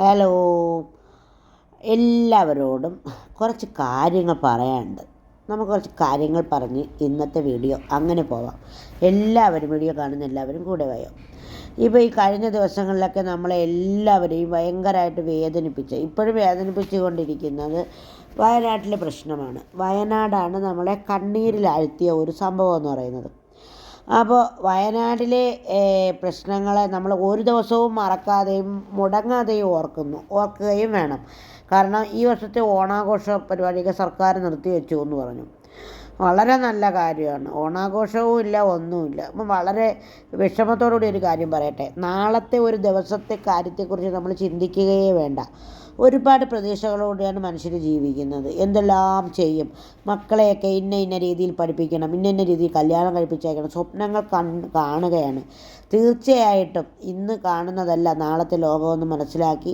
Hello. എല്ലാവരോടും കുറച്ച് കാര്യങ്ങൾ പറയാനുണ്ട്. നമുക്ക് കുറച്ച് കാര്യങ്ങൾ പറഞ്ഞ് ഇന്നത്തെ വീഡിയോ അങ്ങനെ പോവാം. എല്ലാവരും വീഡിയോ കാണുന്ന എല്ലാവരും കൂടെ വയോ. ഇപ്പോൾ ഈ കഴിഞ്ഞ ദിവസങ്ങളിലൊക്കെ നമ്മളെ എല്ലാവരെയും ഭയങ്കരമായിട്ട് വേദനിപ്പിച്ച് ഇപ്പോഴും വേദനിപ്പിച്ചു കൊണ്ടിരിക്കുന്നത് വയനാട്ടിലെ പ്രശ്നമാണ്. വയനാടാണ് നമ്മളെ കണ്ണീരിലാഴ്ത്തിയ ഒരു സംഭവം എന്ന് പറയുന്നത്. അപ്പോൾ വയനാട്ടിലെ പ്രശ്നങ്ങളെ നമ്മൾ ഒരു ദിവസവും മറക്കാതെയും മുടങ്ങാതെയും ഓർക്കുന്നു ഓർക്കുകയും വേണം. കാരണം ഈ വർഷത്തെ ഓണാഘോഷ പരിപാടിയൊക്കെ സർക്കാർ നിർത്തിവെച്ചു എന്ന് പറഞ്ഞു. വളരെ നല്ല കാര്യമാണ്. ഓണാഘോഷവും ഇല്ല ഒന്നുമില്ല. അപ്പം വളരെ വിഷമത്തോടുകൂടി ഒരു കാര്യം പറയട്ടെ. നാളത്തെ ഒരു ദിവസത്തെ കാര്യത്തെക്കുറിച്ച് നമ്മൾ ചിന്തിക്കുകയേ വേണ്ട. ഒരുപാട് പ്രതീക്ഷകളോടെയാണ് മനുഷ്യർ ജീവിക്കുന്നത്. എന്തെല്ലാം ചെയ്യും? മക്കളെയൊക്കെ ഇന്ന ഇന്ന രീതിയിൽ പഠിപ്പിക്കണം ഇന്ന ഇന്ന രീതിയിൽ കല്യാണം കഴിപ്പിച്ചേക്കണം സ്വപ്നങ്ങൾ കാണുകയാണ്. തീർച്ചയായിട്ടും ഇന്ന് കാണുന്നതല്ല നാളത്തെ ലോകമെന്ന് മനസ്സിലാക്കി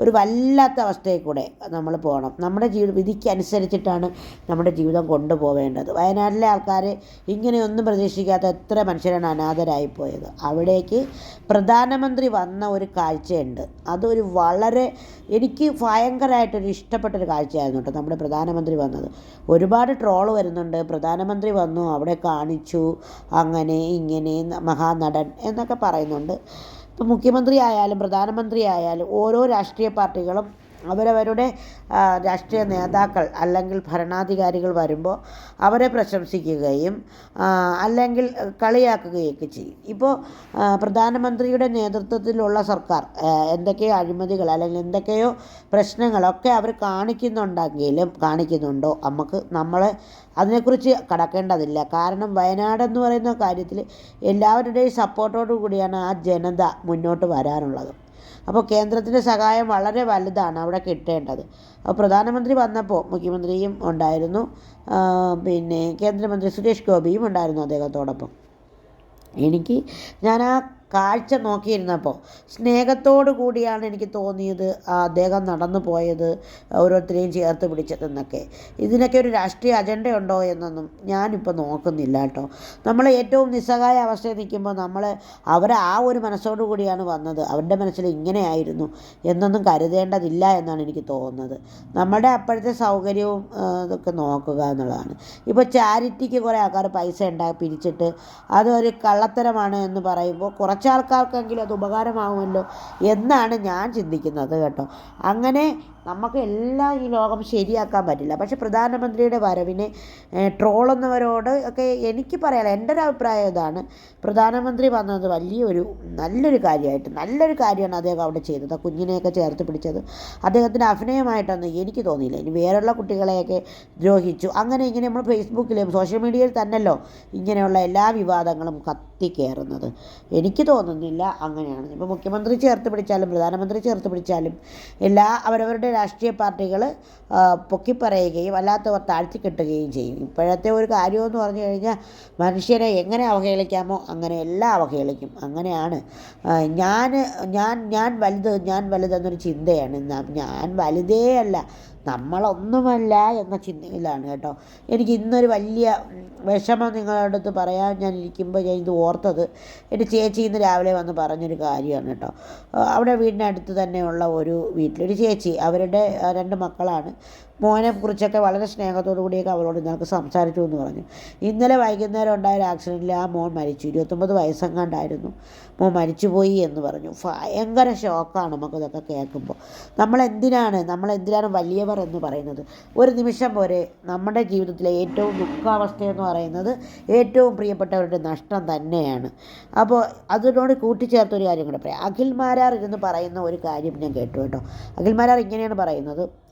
ഒരു വല്ലാത്ത അവസ്ഥയിൽ കൂടെ നമ്മൾ പോകണം. നമ്മുടെ ജീവിത വിധിക്കനുസരിച്ചിട്ടാണ് നമ്മുടെ ജീവിതം കൊണ്ടുപോവേണ്ടത്. വയനാട്ടിലെ ആൾക്കാർ ഇങ്ങനെയൊന്നും പ്രതീക്ഷിക്കാത്ത എത്ര മനുഷ്യരാണ് അനാഥരായി പോയത് അവിടേക്ക് പ്രധാനമന്ത്രി വന്ന ഒരു കാഴ്ചയുണ്ട്. അതൊരു വളരെ എനിക്ക് ഭയങ്കരമായിട്ടൊരു ഇഷ്ടപ്പെട്ടൊരു കാഴ്ചയായിരുന്നു കേട്ടോ നമ്മുടെ പ്രധാനമന്ത്രി വന്നത്. ഒരുപാട് ട്രോൾ വരുന്നുണ്ട്. പ്രധാനമന്ത്രി വന്നു അവിടെ കാണിച്ചു അങ്ങനെ ഇങ്ങനെ മഹാനടൻ എന്നൊക്കെ പറയുന്നുണ്ട്. ഇപ്പോൾ മുഖ്യമന്ത്രി ആയാലും പ്രധാനമന്ത്രി ആയാലും ഓരോ രാഷ്ട്രീയ പാർട്ടികളും അവരവരുടെ രാഷ്ട്രീയ നേതാക്കൾ അല്ലെങ്കിൽ ഭരണാധികാരികൾ വരുമ്പോൾ അവരെ പ്രശംസിക്കുകയും അല്ലെങ്കിൽ കളിയാക്കുകയൊക്കെ ചെയ്യും. ഇപ്പോൾ പ്രധാനമന്ത്രിയുടെ നേതൃത്വത്തിലുള്ള സർക്കാർ എന്തൊക്കെയോ അഴിമതികൾ അല്ലെങ്കിൽ എന്തൊക്കെയോ പ്രശ്നങ്ങളൊക്കെ അവർ കാണിക്കുന്നുണ്ടെങ്കിലും കാണിക്കുന്നുണ്ടോ? നമുക്ക് നമ്മൾ അതിനെക്കുറിച്ച് കടക്കേണ്ടതില്ല. കാരണം വയനാട് എന്ന് പറയുന്ന കാര്യത്തിൽ എല്ലാവരുടെയും സപ്പോർട്ടോടു കൂടിയാണ് ആ ജനത മുന്നോട്ട് വരാനുള്ളത്. അപ്പോൾ കേന്ദ്രത്തിന്റെ സഹായം വളരെ വലുതാണ് അവിടെ കിട്ടേണ്ടത്. അപ്പോൾ പ്രധാനമന്ത്രി വന്നപ്പോൾ മുഖ്യമന്ത്രിയും ഉണ്ടായിരുന്നു. പിന്നെ കേന്ദ്രമന്ത്രി സുരേഷ് ഗോപിയും ഉണ്ടായിരുന്നു അദ്ദേഹത്തോടൊപ്പം. എനിക്ക് ഞാൻ ആ കാഴ്ച നോക്കിയിരുന്നപ്പോൾ സ്നേഹത്തോടു കൂടിയാണ് എനിക്ക് തോന്നിയത് അദ്ദേഹം നടന്നു പോയത് ഓരോരുത്തരെയും ചേർത്ത് പിടിച്ചതെന്നൊക്കെ. ഇതിനൊക്കെ ഒരു രാഷ്ട്രീയ അജണ്ട ഉണ്ടോ എന്നൊന്നും ഞാനിപ്പോൾ നോക്കുന്നില്ല കേട്ടോ. നമ്മൾ ഏറ്റവും നിസ്സഹായ അവസ്ഥയിൽ നിൽക്കുമ്പോൾ നമ്മൾ അവർ ആ ഒരു മനസ്സോടു കൂടിയാണ് വന്നത്. അവരുടെ മനസ്സിൽ ഇങ്ങനെയായിരുന്നു എന്നൊന്നും കരുതേണ്ടതില്ല എന്നാണ് എനിക്ക് തോന്നുന്നത്. നമ്മുടെ അപ്പോഴത്തെ സൗകര്യവും ഇതൊക്കെ നോക്കുക എന്നുള്ളതാണ്. ഇപ്പോൾ ചാരിറ്റിക്ക് കുറേ ആൾക്കാർ പൈസ ഉണ്ടാക്കി പിരിച്ചിട്ട് അതൊരു കള്ളത്തരമാണ് എന്ന് പറയുമ്പോൾ കുറച്ച് കുറച്ചാൾക്കാർക്കെങ്കിലും അത് ഉപകാരമാകുമല്ലോ എന്നാണ് ഞാൻ ചിന്തിക്കുന്നത് കേട്ടോ. അങ്ങനെ നമുക്ക് എല്ലാം ഈ ലോകം ശരിയാക്കാൻ പറ്റില്ല. പക്ഷെ പ്രധാനമന്ത്രിയുടെ വരവിനെ ട്രോളുന്നവരോട് ഒക്കെ എനിക്ക് പറയാം എന്റെ ഒരു അഭിപ്രായം ഇതാണ്. പ്രധാനമന്ത്രി വന്നത് വലിയൊരു നല്ലൊരു കാര്യമായിട്ട് നല്ലൊരു കാര്യമാണ് അദ്ദേഹം അവിടെ ചെയ്തത്. ആ കുഞ്ഞിനെയൊക്കെ ചേർത്ത് പിടിച്ചത് അദ്ദേഹത്തിന്റെ അഭിനയമായിട്ടൊന്നും എനിക്ക് തോന്നിയില്ല. ഇനി വേറെയുള്ള കുട്ടികളെയൊക്കെ ദ്രോഹിച്ചു. അങ്ങനെ ഇങ്ങനെ നമ്മൾ ഫേസ്ബുക്കിലും സോഷ്യൽ മീഡിയയിൽ തന്നെയല്ലോ ഇങ്ങനെയുള്ള എല്ലാ വിവാദങ്ങളും കത്തിക്കയറുന്നത് എനിക്ക് തോന്നുന്നില്ല അങ്ങനെയാണ്. ഇപ്പോൾ മുഖ്യമന്ത്രി ചേർത്ത് പിടിച്ചാലും പ്രധാനമന്ത്രി ചേർത്ത് പിടിച്ചാലും എല്ലാ അവരവരുടെ രാഷ്ട്രീയ പാർട്ടികൾ പൊക്കിപ്പറയുകയും അല്ലാത്തവർ താഴ്ത്തിക്കെട്ടുകയും ചെയ്യും. ഇപ്പോഴത്തെ ഒരു കാര്യമെന്ന് പറഞ്ഞു കഴിഞ്ഞാൽ മനുഷ്യരെ എങ്ങനെ അവഹേളിക്കാമോ അങ്ങനെ എല്ലാം അവഹേളിക്കും. അങ്ങനെയാണ്. ഞാൻ ഞാൻ ഞാൻ വലുത് ഞാൻ വലുതെന്നൊരു ചിന്തയാണ്. ഞാൻ വലുതേ അല്ല നമ്മളൊന്നുമല്ല എന്ന ചിന്തയിലാണ് കേട്ടോ. എനിക്ക് ഇന്നൊരു വലിയ വിഷമം നിങ്ങളുടെ അടുത്ത് പറയാൻ ഞാൻ ഇരിക്കുമ്പോൾ ഞാൻ ഇത് ഓർത്തത് എന്റെ ചേച്ചി ഇന്ന് രാവിലെ വന്ന് പറഞ്ഞൊരു കാര്യമാണ് കേട്ടോ. അവിടെ വീടിനടുത്ത് തന്നെയുള്ള ഒരു വീട്ടിലൊരു ചേച്ചി അവരുടെ രണ്ട് മക്കളാണ്. മോനെ കുറിച്ചൊക്കെ വളരെ സ്നേഹത്തോടു കൂടിയൊക്കെ അവരോട് നിനക്ക് സംസാരിച്ചു എന്ന് പറഞ്ഞു. ഇന്നലെ വൈകുന്നേരം ഉണ്ടായ ഒരു ആക്സിഡന്റിൽ ആ മോൻ മരിച്ചു. ഇരുപത്തൊമ്പത് വയസ്സെങ്ങാണ്ടായിരുന്നു. മോൻ മരിച്ചുപോയി എന്ന് പറഞ്ഞു. ഭയങ്കര ഷോക്കാണ് നമുക്കിതൊക്കെ കേൾക്കുമ്പോൾ. നമ്മളെന്തിനാണ്? നമ്മളെന്തിനാണ് വലിയവർ എന്ന് പറയുന്നത്. ഒരു നിമിഷം പോരെ നമ്മുടെ ജീവിതത്തിലെ ഏറ്റവും ദുഃഖാവസ്ഥയെന്ന് പറയുന്നത് ഏറ്റവും പ്രിയപ്പെട്ടവരുടെ നഷ്ടം തന്നെയാണ്. അപ്പോൾ അതിനോട് കൂട്ടിച്ചേർത്തൊരു കാര്യം കൂടെ പറയാം. അഖിൽമാരാർ ഇരുന്ന് പറയുന്ന ഒരു കാര്യം ഞാൻ കേട്ടു കേട്ടോ. അഖിൽമാരാർ ഇങ്ങനെയാണ് പറയുന്നത്.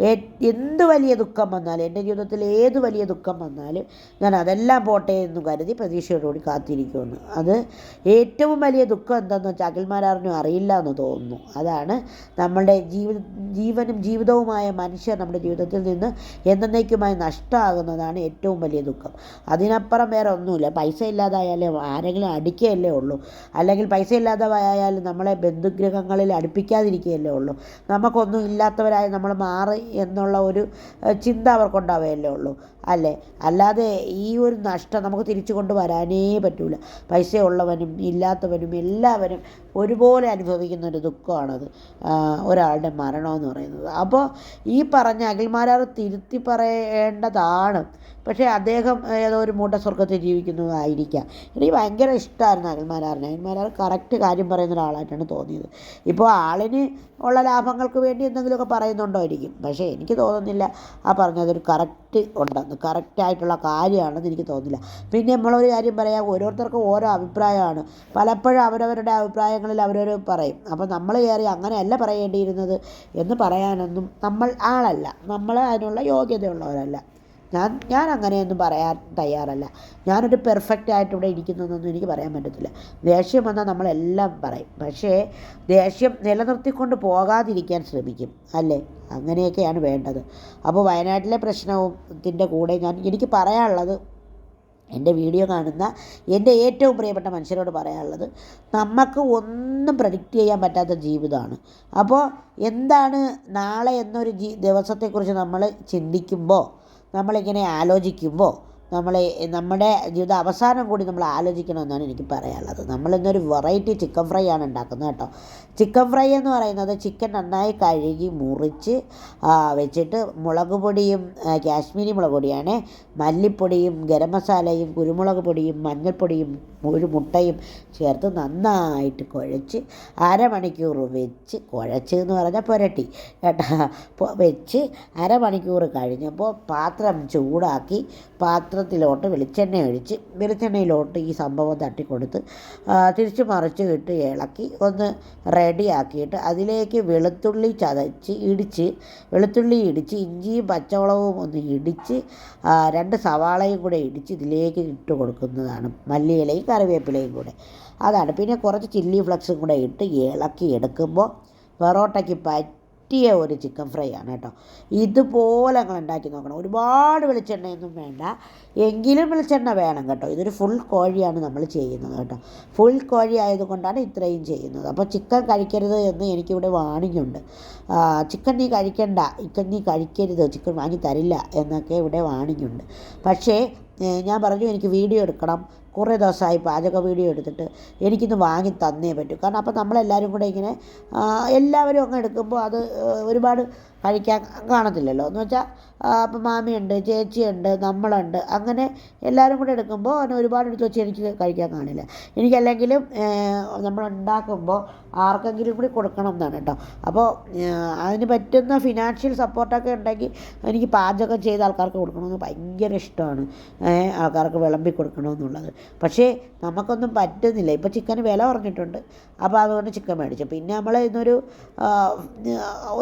എന്ത് വലിയ ദുഃഖം വന്നാലും എന്റെ ജീവിതത്തിൽ ഏത് വലിയ ദുഃഖം വന്നാലും ഞാൻ അതെല്ലാം പോട്ടെ എന്ന് കരുതി പ്രതീക്ഷയോടുകൂടി കാത്തിരിക്കുമെന്ന് അത് ഏറ്റവും വലിയ ദുഃഖം എന്താണെന്ന് വെച്ചാൽ അഖിൽമാരാറിനും അറിയില്ല എന്ന് തോന്നുന്നു. അതാണ് നമ്മളുടെ ജീവിത ജീവനും ജീവിതവുമായ മനുഷ്യർ നമ്മുടെ ജീവിതത്തിൽ നിന്ന് എന്നേക്കുമായി നഷ്ടമാകുന്നതാണ് ഏറ്റവും വലിയ ദുഃഖം. അതിനപ്പുറം വേറെ ഒന്നുമില്ല. പൈസ ഇല്ലാതായാലേ ആരെങ്കിലും അടിക്കുകയല്ലേ ഉള്ളൂ. അല്ലെങ്കിൽ പൈസ ഇല്ലാതായാലും നമ്മളെ ബന്ധുഗ്രഹങ്ങളിൽ അടുപ്പിക്കാതിരിക്കുകയല്ലേ ഉള്ളൂ. നമുക്കൊന്നും ഇല്ലാത്തവരായ നമ്മൾ മാറി എന്നുള്ള ഒരു ചിന്ത അവർക്കുണ്ടാവുകയല്ലേ ഉള്ളൂ. അല്ലേ? അല്ലാതെ ഈ ഒരു നഷ്ടം നമുക്ക് തിരിച്ചു കൊണ്ട് വരാനേ പറ്റില്ല പൈസ ഉള്ളവനും ഇല്ലാത്തവനും എല്ലാവരും ഒരുപോലെ അനുഭവിക്കുന്ന ഒരു ദുഃഖമാണത് ഒരാളുടെ മരണമെന്ന് പറയുന്നത്. അപ്പോൾ ഈ പറഞ്ഞ അഖിൽമാരാർ തിരുത്തി പറയേണ്ടതാണ്. പക്ഷേ അദ്ദേഹം ഏതോ ഒരു മൂട്ട സ്വർഗത്തിൽ ജീവിക്കുന്നതായിരിക്കാം എനിക്ക് ഭയങ്കര ഇഷ്ടമായിരുന്നു അഖിൽമാരാറിനെ അഖിൽമാരാർ കറക്റ്റ് കാര്യം പറയുന്ന ഒരാളായിട്ടാണ് തോന്നിയത്. ഇപ്പോൾ ആളിന് ഉള്ള ലാഭങ്ങൾക്ക് വേണ്ടി എന്തെങ്കിലുമൊക്കെ പറയുന്നുണ്ടോ ആയിരിക്കും. പക്ഷേ എനിക്ക് തോന്നുന്നില്ല ആ പറഞ്ഞതൊരു കറക്റ്റ് ഉണ്ടെന്ന് കറക്റ്റായിട്ടുള്ള കാര്യമാണെന്ന് എനിക്ക് തോന്നുന്നില്ല. പിന്നെ നമ്മളൊരു കാര്യം പറയാം ഓരോരുത്തർക്കും ഓരോ അഭിപ്രായമാണ്. പലപ്പോഴും അവരവരുടെ അഭിപ്രായങ്ങളിൽ അവരവർ പറയും. അപ്പോൾ നമ്മൾ കയറി അങ്ങനെയല്ല പറയേണ്ടിയിരുന്നത് എന്ന് പറയാനൊന്നും നമ്മൾ ആളല്ല. നമ്മൾ അതിനുള്ള യോഗ്യതയുള്ളവരല്ല. ഞാൻ ഞാൻ അങ്ങനെയൊന്നും പറയാൻ തയ്യാറല്ല. ഞാനൊരു പെർഫെക്റ്റ് ആയിട്ട് ഇവിടെ ഇരിക്കുന്നതെന്നൊന്നും എനിക്ക് പറയാൻ പറ്റത്തില്ല. ദേഷ്യം വന്നാൽ നമ്മളെല്ലാം പറയും. പക്ഷേ ദേഷ്യം നിലനിർത്തിക്കൊണ്ട് പോകാതിരിക്കാൻ ശ്രമിക്കും. അല്ലേ? അങ്ങനെയൊക്കെയാണ് വേണ്ടത്. അപ്പോൾ വയനാട്ടിലെ പ്രശ്നത്തിന്റെ കൂടെ ഞാൻ എനിക്ക് പറയാനുള്ളത് എന്റെ വീഡിയോ കാണുന്ന എന്റെ ഏറ്റവും പ്രിയപ്പെട്ട മനുഷ്യരോട് പറയാനുള്ളത് നമുക്ക് ഒന്നും പ്രഡിക്റ്റ് ചെയ്യാൻ പറ്റാത്ത ജീവിതമാണ്. അപ്പോൾ എന്താണ് നാളെ എന്നൊരു ദിവസത്തെക്കുറിച്ച് നമ്മൾ ചിന്തിക്കുമ്പോൾ നമ്മളിങ്ങനെ ആലോചിക്കുമ്പോൾ നമ്മൾ നമ്മുടെ ജീവിത അവസാനം കൂടി നമ്മൾ ആലോചിക്കണമെന്നാണ് എനിക്ക് പറയാനുള്ളത്. നമ്മളിന്നൊരു വെറൈറ്റി ചിക്കൻ ഫ്രൈ ആണ് ഉണ്ടാക്കുന്നത് കേട്ടോ. ചിക്കൻ ഫ്രൈ എന്ന് പറയുന്നത് ചിക്കൻ നന്നായി കഴുകി മുറിച്ച് വെച്ചിട്ട് മുളക് പൊടിയും കാശ്മീരി മുളക് പൊടിയാണ്. മല്ലിപ്പൊടിയും ഗരം മസാലയും കുരുമുളക് പൊടിയും മഞ്ഞൾപ്പൊടിയും ഒരു മുട്ടയും ചേർത്ത് നന്നായിട്ട് കുഴച്ച് അരമണിക്കൂർ വെച്ച് കുഴച്ച് എന്ന് പറഞ്ഞാൽ പുരട്ടി കേട്ടോ. വെച്ച് അരമണിക്കൂർ കഴിഞ്ഞപ്പോൾ പാത്രം ചൂടാക്കി പാത്രത്തിലോട്ട് വെളിച്ചെണ്ണ ഒഴിച്ച് വെളിച്ചെണ്ണയിലോട്ട് ഈ സംഭവം തട്ടിക്കൊടുത്ത് തിരിച്ച് മറിച്ച് ഇട്ട് ഇളക്കി ഒന്ന് റെഡിയാക്കിയിട്ട് അതിലേക്ക് വെളുത്തുള്ളി ചതച്ച് ഇടിച്ച് വെളുത്തുള്ളി ഇടിച്ച് ഇഞ്ചിയും പച്ചമുളകും ഒന്ന് ഇടിച്ച് രണ്ട് സവാളയും കൂടെ ഇടിച്ച് ഇതിലേക്ക് ഇട്ട് കൊടുക്കുന്നതാണ്. മല്ലിയിലയും കറിവേപ്പിലയും കൂടെ. അതാണ്. പിന്നെ കുറച്ച് ചില്ലി ഫ്ലക്സും കൂടെ ഇട്ട് ഇളക്കി എടുക്കുമ്പോൾ പൊറോട്ടയ്ക്ക് പറ്റിയ ഒരു ചിക്കൻ ഫ്രൈ ആണ് കേട്ടോ. ഇതുപോലെ നിങ്ങൾ ഉണ്ടാക്കി നോക്കണം. ഒരുപാട് വെളിച്ചെണ്ണയൊന്നും വേണ്ട. എങ്കിലും വെളിച്ചെണ്ണ വേണം കേട്ടോ. ഇതൊരു ഫുൾ കോഴിയാണ് നമ്മൾ ചെയ്യുന്നത് കേട്ടോ. ഫുൾ കോഴി ആയതുകൊണ്ടാണ് ഇത്രയും ചെയ്യുന്നത്. അപ്പോൾ ചിക്കൻ കഴിക്കരുത് എന്ന് എനിക്കിവിടെ വാണിങ്ങുണ്ട്. ചിക്കൻ നീ കഴിക്കണ്ട. ചിക്കൻ നീ കഴിക്കരുത്. ചിക്കൻ വാങ്ങി തരില്ല എന്നൊക്കെ ഇവിടെ വാണിങ്ങുണ്ട്. പക്ഷേ ഞാൻ പറഞ്ഞു എനിക്ക് വീഡിയോ എടുക്കണം. കുറേ ദിവസമായി പാചക വീഡിയോ എടുത്തിട്ട് എനിക്കിന്ന് വാങ്ങി തന്നേ പറ്റൂ. കാരണം അപ്പോൾ നമ്മളെല്ലാവരും കൂടെ ഇങ്ങനെ എല്ലാവരും അങ്ങ് എടുക്കുമ്പോൾ അത് ഒരുപാട് കഴിക്കാൻ കാണത്തില്ലല്ലോ. എന്ന് വെച്ചാൽ അപ്പം മാമിയുണ്ട് ചേച്ചിയുണ്ട് നമ്മളുണ്ട്. അങ്ങനെ എല്ലാവരും കൂടെ എടുക്കുമ്പോൾ അതിന് ഒരുപാട് എടുത്ത് വെച്ച് എനിക്ക് കഴിക്കാൻ കാണില്ല. എനിക്കല്ലെങ്കിലും നമ്മൾ ഉണ്ടാക്കുമ്പോൾ ആർക്കെങ്കിലും കൂടി കൊടുക്കണം എന്നാണ് കേട്ടോ. അപ്പോൾ അതിന് പറ്റുന്ന ഫിനാൻഷ്യൽ സപ്പോർട്ടൊക്കെ ഉണ്ടെങ്കിൽ എനിക്ക് പാചകം ചെയ്ത് ആൾക്കാർക്ക് കൊടുക്കണമെന്ന് ഭയങ്കര ഇഷ്ടമാണ്. ആൾക്കാർക്ക് വിളമ്പി കൊടുക്കണമെന്നുള്ളത് പക്ഷേ നമുക്കൊന്നും പറ്റുന്നില്ല. ഇപ്പോൾ ചിക്കന് വില കുറഞ്ഞിട്ടുണ്ട്. അപ്പോൾ അതുകൊണ്ട് ചിക്കൻ മേടിച്ചു. പിന്നെ നമ്മൾ ഇന്നൊരു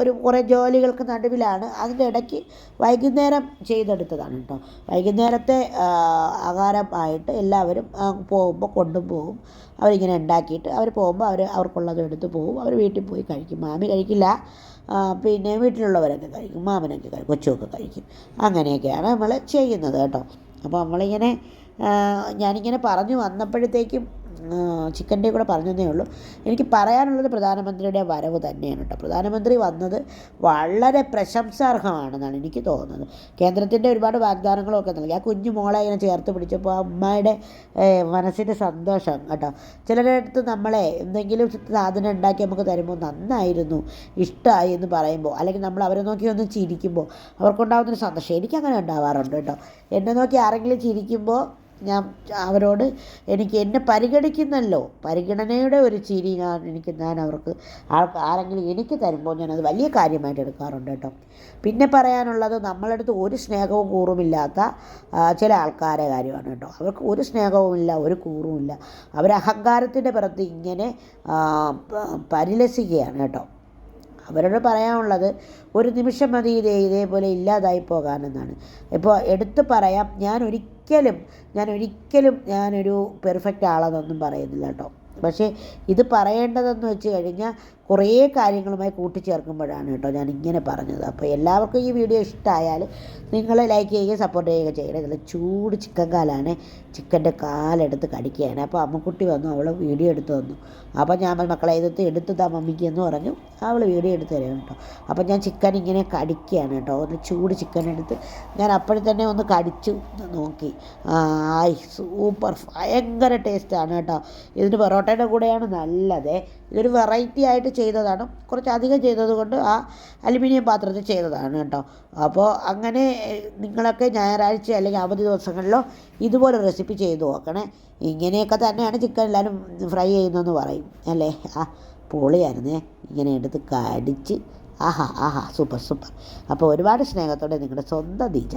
ഒരു കുറേ ജോലികൾക്ക് നടുവിലാണ്. അതിന്റെ ഇടയ്ക്ക് വൈകുന്നേരം ചെയ്തെടുത്തതാണ് കേട്ടോ. വൈകുന്നേരത്തെ ആഹാരമായിട്ട് എല്ലാവരും പോകുമ്പോൾ കൊണ്ടുപോകും അവരിങ്ങനെ ഉണ്ടാക്കിയിട്ട് അവർ പോകുമ്പോൾ അവർ അവർക്കുള്ളത് എടുത്ത് പോകും. അവർ വീട്ടിൽ പോയി കഴിക്കും. മാമി കഴിക്കില്ല. പിന്നെ വീട്ടിലുള്ളവരൊക്കെ കഴിക്കും. മാമനൊക്കെ കഴിക്കും. കൊച്ചുമൊക്കെ കഴിക്കും. അങ്ങനെയൊക്കെയാണ് നമ്മൾ ചെയ്യുന്നത് കേട്ടോ. അപ്പോൾ നമ്മളിങ്ങനെ ഞാനിങ്ങനെ പറഞ്ഞു വന്നപ്പോഴത്തേക്കും ചിക്കന്റെ കൂടെ പറഞ്ഞതേ ഉള്ളൂ. എനിക്ക് പറയാനുള്ളത് പ്രധാനമന്ത്രിയുടെ വരവ് തന്നെയാണ് കേട്ടോ. പ്രധാനമന്ത്രി വന്നത് വളരെ പ്രശംസാർഹമാണെന്നാണ് എനിക്ക് തോന്നുന്നത്. കേന്ദ്രത്തിന്റെ ഒരുപാട് വാഗ്ദാനങ്ങളൊക്കെ നൽകി. ആ കുഞ്ഞു മോളെ ഇങ്ങനെ ചേർത്ത് പിടിച്ചപ്പോൾ അമ്മയുടെ മനസ്സിന്റെ സന്തോഷം കേട്ടോ. ചിലരുടെ അടുത്ത് നമ്മളെ എന്തെങ്കിലും സാധനം ഉണ്ടാക്കി നമുക്ക് തരുമ്പോൾ നന്നായിരുന്നു ഇഷ്ടമായി എന്ന് പറയുമ്പോൾ അല്ലെങ്കിൽ നമ്മൾ അവരെ നോക്കി ഒന്ന് ചിരിക്കുമ്പോൾ അവർക്കുണ്ടാകുന്നൊരു സന്തോഷം എനിക്കങ്ങനെ ഉണ്ടാവാറുണ്ട് കേട്ടോ. എന്നെ നോക്കി ആരെങ്കിലും ചിരിക്കുമ്പോൾ ഞാൻ അവരോട് എനിക്ക് എന്നെ പരിഗണിക്കുന്നല്ലോ. പരിഗണനയുടെ ഒരു ചിരി ഞാൻ എനിക്ക് ഞാൻ അവർക്ക് ആരെങ്കിലും എനിക്ക് തരുമ്പോൾ ഞാനത് വലിയ കാര്യമായിട്ട് എടുക്കാറുണ്ട് കേട്ടോ. പിന്നെ പറയാനുള്ളത് നമ്മളടുത്ത് ഒരു സ്നേഹവും കൂറുമില്ലാത്ത ചില ആൾക്കാരെ കാര്യമാണ് കേട്ടോ. അവർക്ക് ഒരു സ്നേഹവുമില്ല ഒരു കൂറുമില്ല. അവർ അഹങ്കാരത്തിന്റെ പുറത്ത് ഇങ്ങനെ പരിലസിക്കുകയാണ് കേട്ടോ. അവരോട് പറയാനുള്ളത് ഒരു നിമിഷം മതി ഇതേ ഇതേപോലെ ഇല്ലാതായി പോകാനെന്നാണ്. ഇപ്പോൾ എടുത്തു പറയാം ഞാൻ ഒരിക്കലും ഞാൻ ഒരിക്കലും ഞാനൊരു പെർഫെക്റ്റ് ആളെന്നൊന്നും പറയുന്നില്ല കേട്ടോ. പക്ഷേ ഇത് പറയേണ്ടതെന്ന് വെച്ച് കഴിഞ്ഞാൽ കുറേ കാര്യങ്ങളുമായി കൂട്ടിച്ചേർക്കുമ്പോഴാണ് കേട്ടോ ഞാൻ ഇങ്ങനെ പറഞ്ഞത്. അപ്പോൾ എല്ലാവർക്കും ഈ വീഡിയോ ഇഷ്ടമായാൽ നിങ്ങൾ ലൈക്ക് ചെയ്യുകയും സപ്പോർട്ട് ചെയ്യുകയും ചെയ്യണം. ഇതിൽ ചൂട് ചിക്കൻ കാലാണ് ചിക്കന്റെ കാലെടുത്ത് കടിക്കുകയാണ്. അപ്പോൾ അമ്മക്കുട്ടി വന്നു അവൾ വീഡിയോ എടുത്ത് തന്നു. അപ്പോൾ ഞാൻ മക്കളെ ഇതൊക്കെ എടുത്തു താ മമ്മിക്ക് എന്ന് പറഞ്ഞു. അവൾ വീഡിയോ എടുത്ത് തരാം കേട്ടോ. അപ്പോൾ ഞാൻ ചിക്കൻ ഇങ്ങനെ കടിക്കുകയാണ് കേട്ടോ. ഒന്ന് ചൂട് ചിക്കൻ എടുത്ത് ഞാൻ അപ്പോഴും തന്നെ ഒന്ന് കടിച്ചു നോക്കി. ആയി സൂപ്പർ ഭയങ്കര ടേസ്റ്റാണ് കേട്ടോ. ഇതിന് പൊറോട്ടയുടെ കൂടെയാണ് നല്ലത്. ഇതൊരു വെറൈറ്റി ആയിട്ട് ചെയ്തതാണ്. കുറച്ച് അധികം ചെയ്തത് കൊണ്ട് ആ അലുമിനിയം പാത്രത്തിൽ ചെയ്തതാണ് കേട്ടോ. അപ്പോൾ അങ്ങനെ നിങ്ങളൊക്കെ ഞായറാഴ്ച അല്ലെങ്കിൽ അവധി ദിവസങ്ങളിലോ ഇതുപോലെ റെസിപ്പി ചെയ്തു നോക്കണേ. ഇങ്ങനെയൊക്കെ തന്നെയാണ് ചിക്കൻ എല്ലാവരും ഫ്രൈ ചെയ്യുന്നതെന്ന് പറയും അല്ലേ? ആ പൊളിയായിരുന്നേ. ഇങ്ങനെ എടുത്ത് കടിച്ച് ആഹാ ആഹാ സൂപ്പർ സൂപ്പർ അപ്പോൾ ഒരുപാട് സ്നേഹത്തോടെ നിങ്ങളുടെ സ്വന്തം ദീജ.